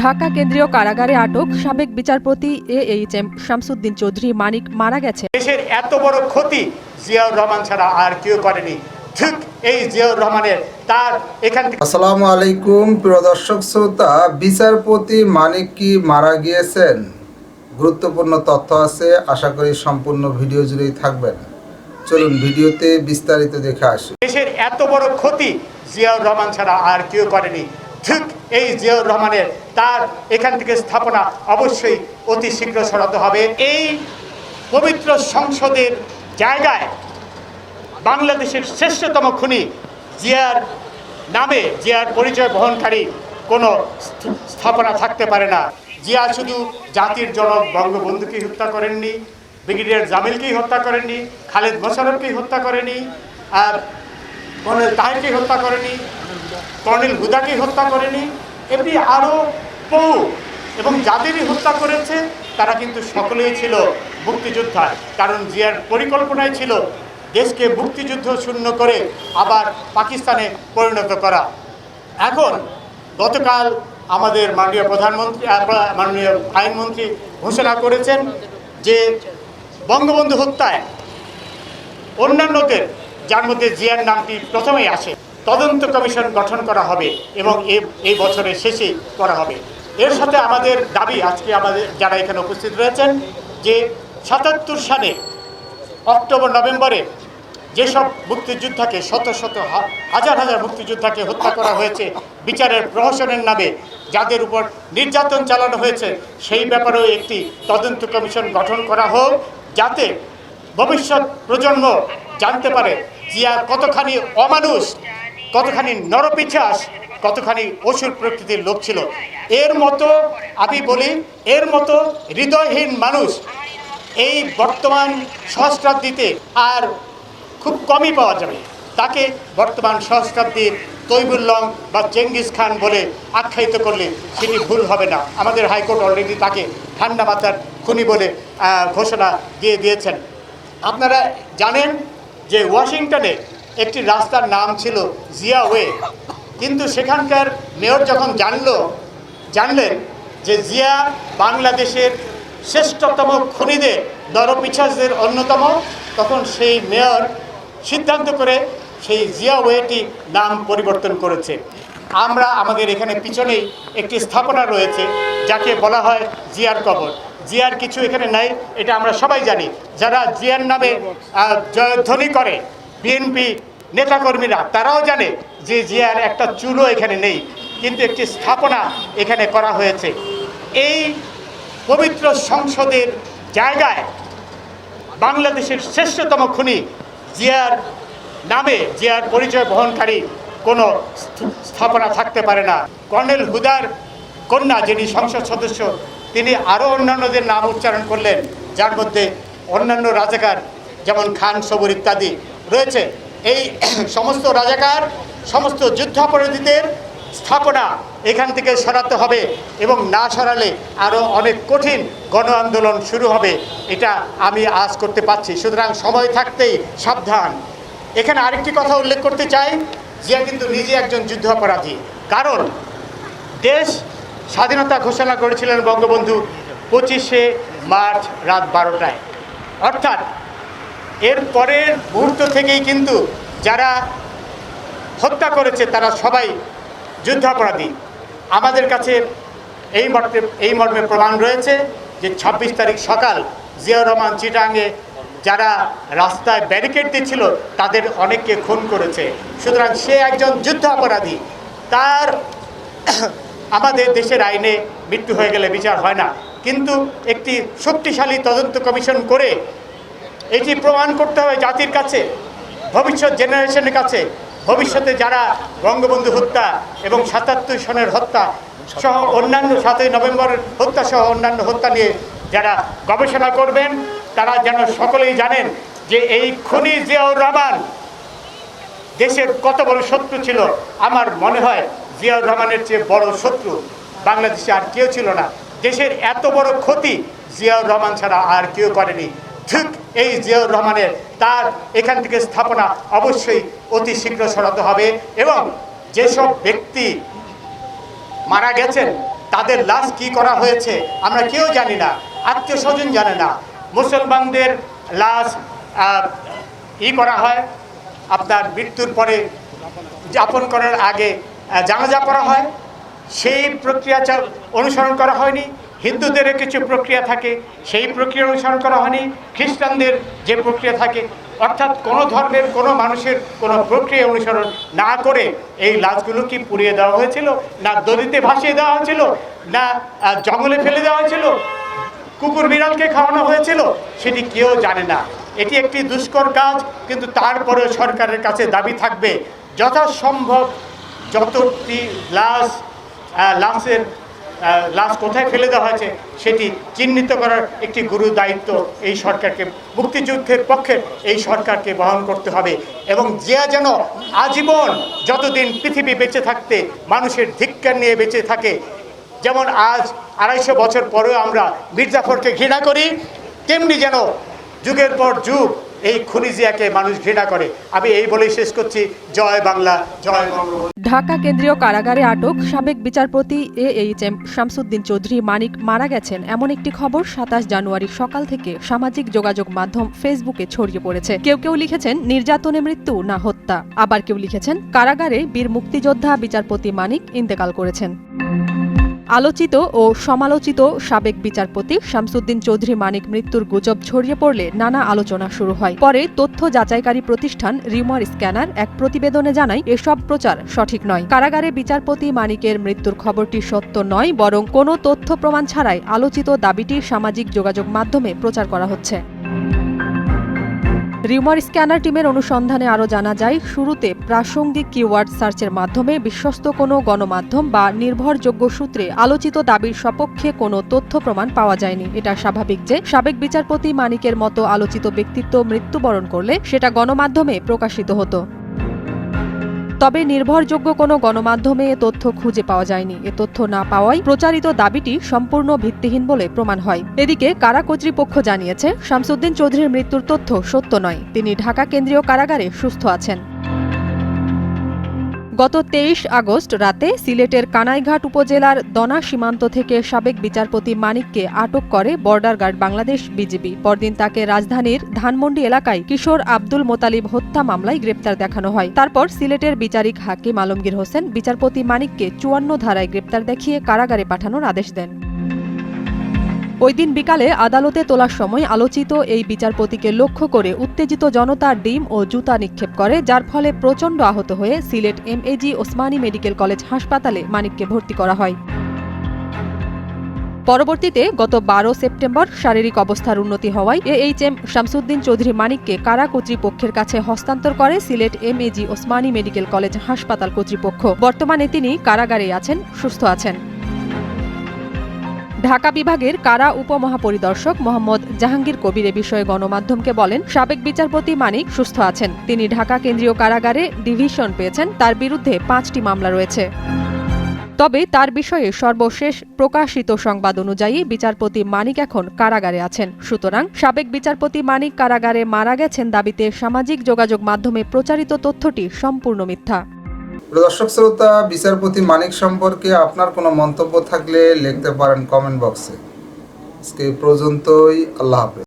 ঢাকা কেন্দ্রীয় কারাগারে আটক সাবেক বিচারপতি A H M Shamsuddin Chowdhury Manik মারা গেছে। দেশের এত বড় ক্ষতি জিয়াউর রহমান ছাড়া আর কেউ করেনি। ঠিক এই জিয়াউর রহমানের তার এখান থেকে আসসালামু আলাইকুম প্রিয় দর্শক শ্রোতা। বিচারপতি মানিক কি মারা গিয়েছেন? গুরুত্বপূর্ণ তথ্য আছে। আশা করি সম্পূর্ণ ভিডিও জুড়েই থাকবেন। চলুন ভিডিওতে বিস্তারিত দেখে আসি। দেশের এত বড় ক্ষতি জিয়াউর রহমান ছাড়া আর কেউ করেনি। ঠিক এই জিয়াউর রহমানের তার এখান থেকে স্থাপনা অবশ্যই অতি শীঘ্র সরাতে হবে। এই পবিত্র সংসদের জায়গায় বাংলাদেশের শ্রেষ্ঠতম খুনি জিয়ার নামে, জিয়ার পরিচয় বহনকারী কোনো স্থাপনা থাকতে পারে না। জিয়া শুধু জাতির জনক বঙ্গবন্ধুকে হত্যা করেননি, ব্রিগেডিয়ার জামিলকেই হত্যা করেননি, খালেদ মোশারফকেই হত্যা করেনি, আর কর্নেল তাহেরকে হত্যা করেনি কর্নেল হুদাকে হত্যা করেনি, এমনি আরও বহু এবং যাদেরই হত্যা করেছে, তারা কিন্তু সকলেই ছিল মুক্তিযোদ্ধা। কারণ জিয়ার পরিকল্পনায় ছিল দেশকে মুক্তিযুদ্ধ শূন্য করে আবার পাকিস্তানে পরিণত করা। এখন গতকাল আমাদের মাননীয় প্রধানমন্ত্রী মাননীয় আইনমন্ত্রী ঘোষণা করেছেন যে বঙ্গবন্ধু হত্যায় অন্যান্যদের যার মধ্যে জিয়ার নামটি প্রথমেই আসে। তদন্ত কমিশন গঠন করা হবে এবং এই বছরের শেষে করা হবে। এর সাথে আমাদের দাবি, আজকে আমাদের যারা এখানে উপস্থিত রয়েছেন, যে সাতাত্তর সালে, অক্টোবর, নভেম্বরে যেসব মুক্তিযোদ্ধাকে, শত শত হাজার হাজার মুক্তিযোদ্ধাকে হত্যা করা হয়েছে, বিচারের প্রহসনের নামে যাদের উপর নির্যাতন চালানো হয়েছে, সেই ব্যাপারেও একটি তদন্ত কমিশন গঠন করা হোক, যাতে ভবিষ্যৎ প্রজন্ম জানতে পারে জিয়া কতখানি অমানুষ কতখানি নরপিছাস, কতখানি অসুর প্রকৃতির লোক ছিল। এর মতো, আমি বলি, এর মতো হৃদয়হীন মানুষ এই বর্তমান সহস্রাব্দীতে আর খুব কমই পাওয়া যাবে। তাকে বর্তমান সহস্রাব্দীর তৈবুল্লং বা চেঙ্গিস খান বলে আখ্যায়িত করলে সেটি ভুল হবে না। আমাদের হাইকোর্ট অলরেডি তাকে ঠান্ডা মাথার খুনি বলে ঘোষণা দিয়ে দিয়েছেন। আপনারা জানেন যে ওয়াশিংটনে একটি রাস্তার নাম ছিল জিয়া ওয়ে। কিন্তু সেখানকার মেয়র যখন জানলো, জানলেন যে জিয়া বাংলাদেশের শ্রেষ্ঠতম খুনিদের দরপিছাসদের অন্যতম, তখন সেই মেয়র সিদ্ধান্ত করে সেই জিয়া ওয়েটি নাম পরিবর্তন করেছে। আমরা আমাদের এখানে পিছনেই একটি স্থাপনা রয়েছে, যাকে বলা হয় জিয়ার কবর। জিয়ার কিছু এখানে নাই, এটা আমরা সবাই জানি। যারা জিয়ার নামে জয়ধ্বনি করে বিএনপি নেতাকর্মীরা, তারাও জানে যে জিয়ার একটা চুলো এখানে নেই, কিন্তু একটি স্থাপনা এখানে করা হয়েছে। এই পবিত্র সংসদের জায়গায় বাংলাদেশের শ্রেষ্ঠতম খুনি জিয়ার নামে, জিয়ার পরিচয় বহনকারী কোনো স্থাপনা থাকতে পারে না। কর্নেল হুদার কন্যা, যিনি সংসদ সদস্য, তিনি আরও অন্যান্যদের নাম উচ্চারণ করলেন, যার মধ্যে অন্যান্য রাজাকার যেমন খান, সবুর ইত্যাদি। রয়েছে। এই সমস্ত রাজাকার, সমস্ত যুদ্ধাপরাধীদের স্থাপনা এখান থেকে সরাতে হবে এবং না সরালে আরও অনেক কঠিন গণ আন্দোলন শুরু হবে, এটা আমি আজ করতে পারছি। সুতরাং সময় থাকতেই সাবধান। এখানে আরেকটি কথা উল্লেখ করতে চাই, জিয়া কিন্তু নিজে একজন যুদ্ধাপরাধী। কারণ দেশ স্বাধীনতা ঘোষণা করেছিলেন বঙ্গবন্ধু পঁচিশে মার্চ রাত বারোটায়। অর্থাৎ এর পরের মুহূর্ত থেকেই কিন্তু যারা হত্যা করেছে, তারা সবাই যুদ্ধাপরাধী। আমাদের কাছে এই মর্মে এই মর্মে প্রমাণ রয়েছে যে ছাব্বিশ তারিখ সকাল জিয়াউর রহমান চিটাঙ্গে যারা রাস্তায় ব্যারিকেড দিচ্ছিল, তাদের অনেককে খুন করেছে। সুতরাং সে একজন যুদ্ধ অপরাধী তার আমাদের দেশের আইনে মৃত্যু হয়ে গেলে বিচার হয় না। কিন্তু একটি শক্তিশালী তদন্ত কমিশন করে এটি প্রমাণ করতে হবে জাতির কাছে, ভবিষ্যৎ জেনারেশনের কাছে। ভবিষ্যতে যারা বঙ্গবন্ধু হত্যা এবং সাতাত্তর সনের হত্যা সহ অন্যান্য সাতই নভেম্বরের হত্যা সহ অন্যান্য হত্যা নিয়ে যারা গবেষণা করবেন, তারা যেন সকলেই জানেন যে এই খুনি জিয়াউর রহমান দেশের কত বড় শত্রু ছিল। আমার মনে হয় জিয়াউর রহমানের চেয়ে বড় শত্রু বাংলাদেশে আর কেউ ছিল না। দেশের এত বড় ক্ষতি জিয়াউর রহমান ছাড়া আর কেউ করেনি। ঠিক এই জিয়াউর রহমানের তার এখান থেকে স্থাপনা অবশ্যই অতি শীঘ্র সরাতে হবে এবং যেসব ব্যক্তি মারা গেছেন, তাদের লাশ কি করা হয়েছে, আমরা কেউ জানি না, আত্মীয় স্বজন জানে না। মুসলমানদের লাশ ই করা হয়, আপনার মৃত্যুর পরে যাপন করার আগে জানাজা করা হয়। সেই প্রক্রিয়া অনুসরণ করা হয়নি। হিন্দুদের কিছু প্রক্রিয়া থাকে, সেই প্রক্রিয়া অনুসরণ করা হয়নি। খ্রিস্টানদের যে প্রক্রিয়া থাকে, অর্থাৎ কোনো ধর্মের, কোনো মানুষের কোনো প্রক্রিয়া অনুসরণ না করে এই লাশগুলো কি পুড়িয়ে দেওয়া হয়েছিল, না নদীতে ভাসিয়ে দেওয়া হয়েছিল, না জঙ্গলে ফেলে দেওয়া হয়েছিল, কুকুর বিড়ালকে খাওয়ানো হয়েছিল, সেটি কেউ জানে না। এটি একটি দুষ্কর কাজ, কিন্তু তারপরেও সরকারের কাছে দাবি থাকবে, যথাসম্ভব যতটি লাশ লাশের লাশ কোথায় ফেলে দেওয়া হয়েছে সেটি চিহ্নিত করার একটি গুরু দায়িত্ব এই সরকারকে। মুক্তিযুদ্ধের পক্ষে এই সরকারকে বহন করতে হবে এবং যে যেন আজীবন যতদিন পৃথিবী বেঁচে থাকতে, মানুষের ধিক্কার নিয়ে বেঁচে থাকে, যেমন আজ আড়াইশো বছর পরেও আমরা মির্জাফরকে ঘৃণা করি, তেমনি যেন যুগের পর যুগ এই খুনিজিয়াকে মানুষ ঘৃণা করে। আমি এই বলেই শেষ করছি। জয় বাংলা, জয় ঢাকা কেন্দ্রীয় কারাগারে আটক সাবেক বিচারপতি A H M Shamsuddin Chowdhury Manik মারা গেছেন। এমন একটি খবর সাতাশ জানুয়ারি সকাল থেকে সামাজিক যোগাযোগ মাধ্যম ফেসবুকে ছড়িয়ে পড়েছে। কেউ কেউ লিখেছেন, নির্যাতনে মৃত্যু না হত্যা। আবার কেউ লিখেছেন, কারাগারে বীর মুক্তিযোদ্ধা বিচারপতি মানিক ইন্তেকাল করেছেন। আলোচিত ও সমালোচিত সাবেক বিচারপতি শামসুদ্দিন চৌধুরী মানিক মৃত্যুর গুজব ছড়িয়ে পড়লে নানা আলোচনা শুরু হয়। পরে তথ্য যাচাইকারী প্রতিষ্ঠান রিউমার স্ক্যানার এক প্রতিবেদনে জানায়, এসব প্রচার সঠিক নয়। কারাগারে বিচারপতি মানিকের মৃত্যুর খবরটি সত্য নয়, বরং কোনো তথ্য প্রমাণ ছাড়াই আলোচিত দাবিটি সামাজিক যোগাযোগ মাধ্যমে প্রচার করা হচ্ছে। রিউমার স্ক্যানার টিমের অনুসন্ধানে আরও জানা যায়, শুরুতে প্রাসঙ্গিক কিওয়ার্ড সার্চের মাধ্যমে বিশ্বস্ত কোনো গণমাধ্যম বা নির্ভরযোগ্য সূত্রে আলোচিত দাবির সপক্ষে কোনো তথ্য প্রমাণ পাওয়া যায়নি। এটা স্বাভাবিক যে সাবেক বিচারপতি মানিকের মতো আলোচিত ব্যক্তিত্ব মৃত্যুবরণ করলে সেটা গণমাধ্যমে প্রকাশিত হতো। তবে নির্ভরযোগ্য কোনো গণমাধ্যমে এ তথ্য খুঁজে পাওয়া যায়নি। এ তথ্য না পাওয়ায় প্রচারিত দাবিটি সম্পূর্ণ ভিত্তিহীন বলে প্রমাণ হয়। এদিকে কারা কর্তৃপক্ষ জানিয়েছে, শামসুদ্দিন চৌধুরীর মৃত্যুর তথ্য সত্য নয়। তিনি ঢাকা কেন্দ্রীয় কারাগারে সুস্থ আছেন। গত তেইশ আগস্ট রাতে সিলেটের কানাইঘাট উপজেলার দনা সীমান্ত থেকে সাবেক বিচারপতি মানিককে আটক করে বর্ডার গার্ড বাংলাদেশ বিজিবি। পরদিন তাকে রাজধানীর ধানমন্ডি এলাকায় কিশোর আব্দুল মোতালিব হত্যা মামলায় গ্রেপ্তার দেখানো হয়। তারপর সিলেটের বিচারিক হাকিম আলমগীর হোসেন বিচারপতি মানিককে চুয়ান্ন ধারায় গ্রেপ্তার দেখিয়ে কারাগারে পাঠানোর আদেশ দেন। ওই দিন বিকালে আদালতে তোলার সময় আলোচিত এই বিচারপতিকে লক্ষ্য করে উত্তেজিত জনতা ডিম ও জুতা নিক্ষেপ করে, যার ফলে প্রচণ্ড আহত হয়ে Sylhet MAG Osmani medical college হাসপাতালে মানিককে ভর্তি করা হয়। পরবর্তীতে গত বারো সেপ্টেম্বর শারীরিক অবস্থার উন্নতি হওয়ায় এএইচএম শামসুদ্দিন চৌধুরী মানিককে কারা কর্তৃপক্ষের কাছে হস্তান্তর করে Sylhet M AG Osmani medical college হাসপাতাল কর্তৃপক্ষ। বর্তমানে তিনি কারাগারে আছেন, সুস্থ আছেন। ঢাকা বিভাগের কারা উপমহাপরিদর্শক মোহাম্মদ জাহাঙ্গীর কবির এ বিষয়ে গণমাধ্যমকে বলেন, সাবেক বিচারপতি মানিক সুস্থ আছেন। তিনি ঢাকা কেন্দ্রীয় কারাগারে ডিভিশন পেয়েছেন। তার বিরুদ্ধে পাঁচটি মামলা রয়েছে। তবে তার বিষয়ে সর্বশেষ প্রকাশিত সংবাদ অনুযায়ী বিচারপতি মানিক এখন কারাগারে আছেন। সুতরাং সাবেক বিচারপতি মানিক কারাগারে মারা গেছেন দাবিতে সামাজিক যোগাযোগ মাধ্যমে প্রচারিত তথ্যটি সম্পূর্ণ মিথ্যা। দর্শক শ্রোতা, বিচারপতি মানিক সম্পর্কে আপনার কোনো মন্তব্য থাকলে লিখতে পারেন কমেন্ট বক্সে। আজকে পর্যন্তই, আল্লাহ হাফেজ।